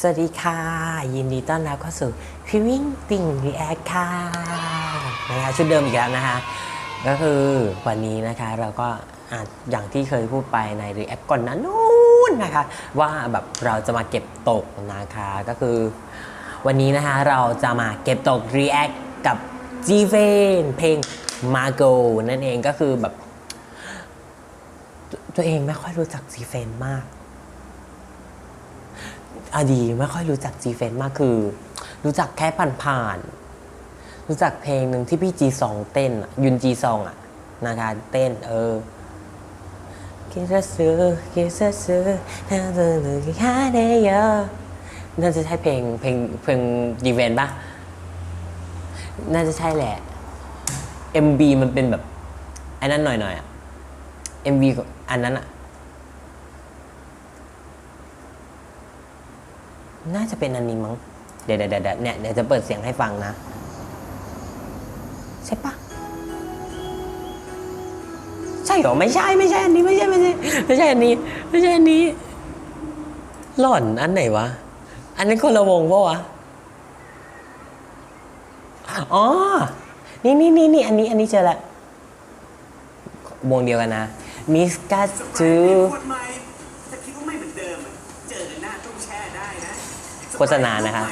สวัสดีค่ะ ยินดีต้อนรับเข้าสู่พี่วิ่งติ่งรีแอคค่ะนะคะชุดเดิมอีกแล้วนะคะก็คือวันนี้นะคะเราก็ออย่างที่เคยพูดไปในรีแอคก่อนหนั้นนู้นนะคะ ว่าแบบเราจะมาเก็บตกนะคะก็คือ วันนี้นะคะเราจะมาเก็บตกรีแอคกับ g v a n เพลง Margo นั่นเองก็คือแบบ ตัวเองไม่ค่อยรู้จัก g v a n มากอดีไม่ค่อยรู้จัก G f r i e n d มากคือ รู้จักแค่ผ่านๆรู้จักเพลงหนึ่งที่พี่ G2 เต้นยุน G2 อะนะคะเต้น เออกิซาซูกิซาซูน่าจะเหลือแค่เดียวน่าจะใช่เพลงเพลงเพลง G f r i e n d ปะน่าจะใช่แหละ MB มันเป็นแบบไอ้นั้นหน่อยๆอะ MV ของอันนั้นอะน่าจะเป็นอันนี้มั้งเดี๋ยวเดี๋ยวเดี๋ยวเนี่ยเดี๋ยวจะเปิดเสียงให้ฟังนะ ใช่ปะใช่เหรอ ไม่ใช่ไม่ใช่อันนี้ไม่ใช่ไม่ใช่ไม่ใช่อันนี้ ไม่ใช่อันนี้ หล่อนอันไหนวะ อันนั้นคนละวงปะวะ อ๋อ นี่นี่นี่นี่อันนี้อันนี้เจอละวงเดียวกันนะ Miss Gus ส to คนใหม่ถ้าคิดว่าไม่เหมือนเดิมอะเจอกันหน้าตู้แช่ได้นะโฆษณานะคะ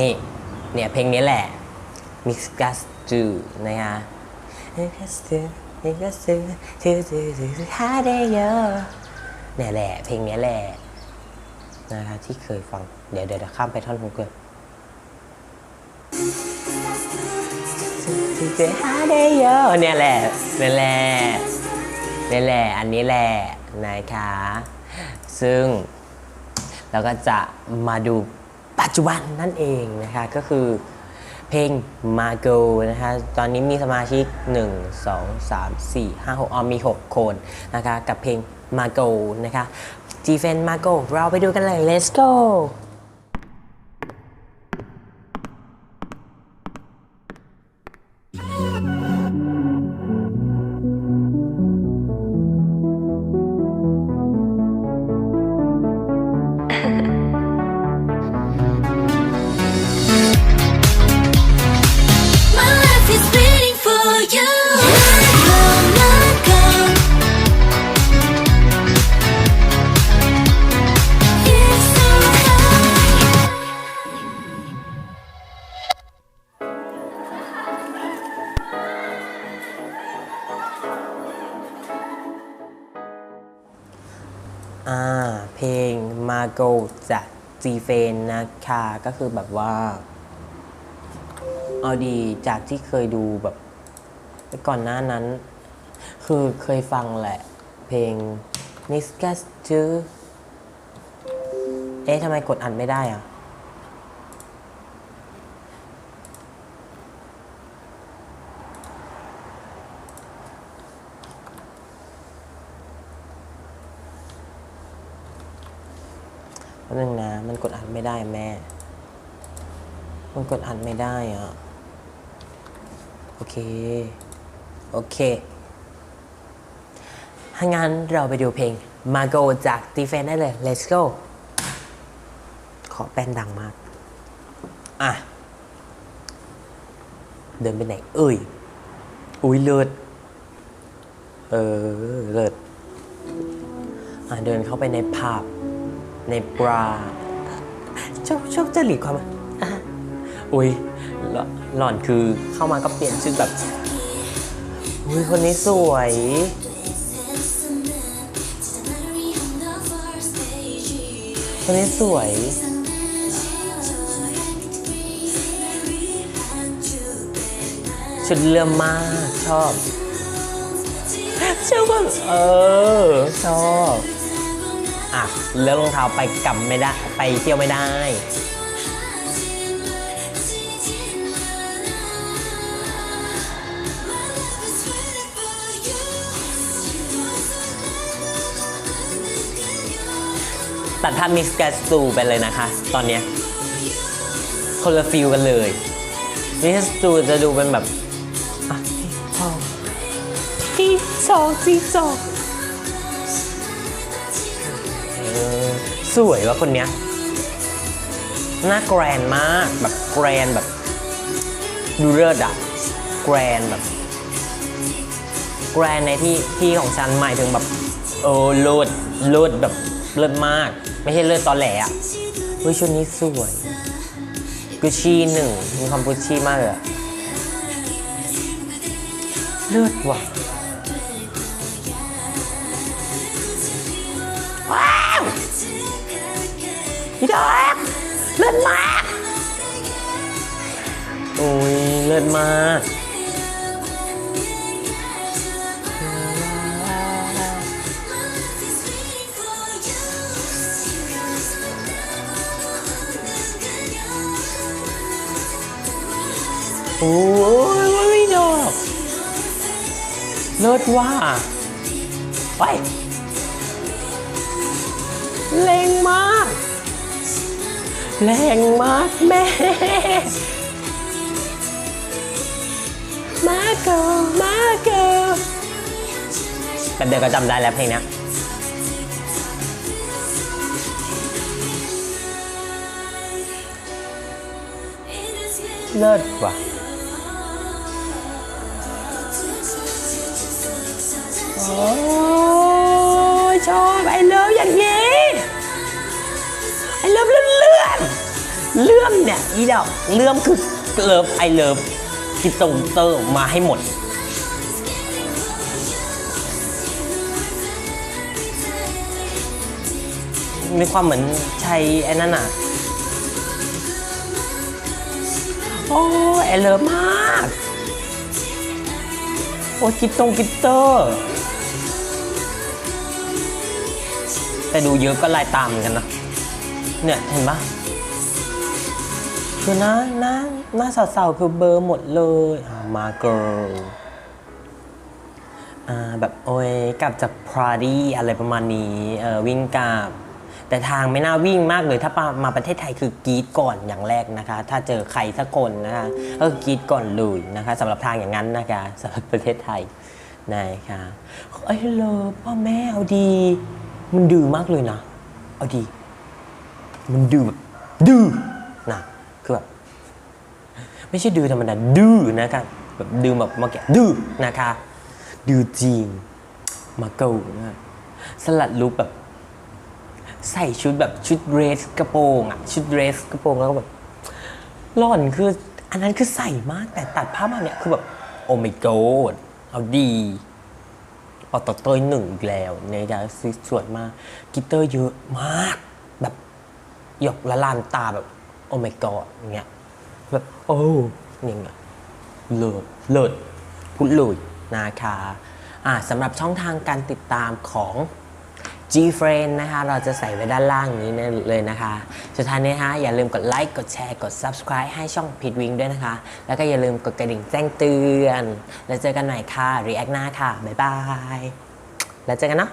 นี่เนี่ยเพลงนี้แหละ Mix Gus Do นะคะ Mix Gus Do Mix Gus Do Do Do Do Do หาได้เยอะเนี่ยแหละเพลงนี้แหละนะคะที่เคยฟังเดี๋ยวเดี๋ยวเดี๋ยวข้ามไปท่อนฮุก เลยหาได้เยอะเนี่ยแหละเนี่ยแหละเนี่ยแหละอันนี้แหละนะคะซึ่งเราก็จะมาดูปัจจุบันนั่นเองนะคะก็คือเพลง Margo นะคะตอนนี้มีสมาชิก 1 2 3 4 5 6อ๋อมี 6 คนนะคะกับเพลง Margo นะคะ g f e n Margo เราไปดูกันเลย let's go อ่า เพลง Margo จากจีเฟนนะคะ ก็คือแบบว่า เอาดีจากที่เคยดูแบบก่อนหน้านั้น คือเคยฟังแหละ เพลง n i s g a s ชื่อเอ๊ะทำไมกดอัดไม่ได้อะ ป๊บนึงนะ มันกดอัดไม่ได้แม่ มันกดอัดไม่ได้อะ โอเค โอเคถ้างั้นเราไปดูเพลง Margo จาก d e f e n ได้เลย let's go ขอแป้นดังมาก อะ เดินไปไหน เอ้ย อุ้ยเลิศเออ เลิศอะ เดินเข้าไปในผับ ในบราชอบชอบจริตความอะอุ้ยหล่อหล่อนคือเข้ามาก็เปลี่ยนชุดแบบอุ้ยคนนี้สวย คนนี้สวย ชุดเลื่อมมากชอบชอบแบบเออ ชอบ อะเลือกรองเท้าไปกลับไม่ได้ ไปเที่ยวไม่ได้ ตัดภาพมิสแกสตูไปเลยนะคะ ตอนเนี้ยคนละฟิลกันเลยมิสแกสตูจะดูเป็นแบบอะพ่อจีสองจีสอง อสวยว่ะคนเนี้ยหน้าแกรนมากแบบแกรนแบบดูเลิศอะแกรนแบบแกรนในที่ที่ของฉันหมายถึงแบบเออเลิศเลิศแบบเลิศมาก ไม่ใช่เลิศตอนแหลอะเฮ้ยชุดนี้สวยกุชชี่หนึ่งมีความกุชชี่มากเลยเลิศว่ะ ว้าวพี่ดอกเลิศมากโอ้ยเลิศมากโอ้ยไม่ดอกเลิศว่าไป แรงมาก แรงมากแม่มาเกิลมาเกิลแต่เดี๋ยวก็จำได้แล้วเพลงเนี้ยเลิศว่ะโอ้ยชอบไอเลิฟอย่างนี้ เลื่อมเนี่ยอีดอกเลื่อมคือเลิฟไอเลิฟกิตงเตอร์มาให้หมด มีความเหมือนชัยไอ้นั่นอะ โอ้ยไอเลิฟมาก โอ้กิตตงกิตเตอร์ แต่ดูเยอะก็ลายตามเหมือนกันนะเนี่ย เห็นปะ คือหน้าหน้าหน้าสาวๆคือเบอร์หมดเลยอ่ามาเกิร์ลอ่าแบบโอ้ยกลับจากพราดี้อะไรประมาณนี้เออวิ่งกลับ แต่ทางไม่น่าวิ่งมากเลย ถ้ามาประเทศไทยคือกรีดก่อนอย่างแรกนะคะ ถ้าเจอใครสักคนนะคะก็คือกรีดก่อนเลยนะคะสำหรับทางอย่างนั้นนะคะสำหรับประเทศไทยนะคะเอ้ยเลอพ่อแม่เอาดี มันดื้อมากเลยนะ เอาดี มันดื้อแบบดื้อนะ ไม่ใช่ดื้อธรรมดาดื้อนะคะแบบดื้อแบบเมื่อกี้ดื้อนะคะดื้อจริงมาเกานะสลัดลุคแบบใส่ชุดแบบชุดเดรสกระโปรงอะชุดเดรสกระโปรงแล้วก็แบบหล่อนคือ อันนั้นคือใส่มากแต่ตัดภามาเนี่ยคือแบบโอ้ไม่โกดเอาดีพอต่อเตยหนึ่งอีกแล้วเนี่ยจะสวยมากกิตเตอร์เยอะมาก แบบหยกละลานตาแบบโอ้ไม่กอดอย่างเงี้ย แบบโอ้อย่างเงี้ยเลิศเลิศพูดเลยนะคะอ่าสำหรับช่องทางการติดตามของ G Friend นะคะ เราจะใส่ไว้ด้านล่างนี้เลยนะคะสุดท้ายนี้ฮะอย่าลืมกดไลค์กดแชร์กด Subscribe ให้ช่องผิดวิงด้วยนะคะ แล้วก็อย่าลืมกดกระดิ่งแจ้งเตือน แล้วเจอกันใหม่ค่ะ React หน้าค่ะ บ๊ายบาย แล้วเจอกันเนาะ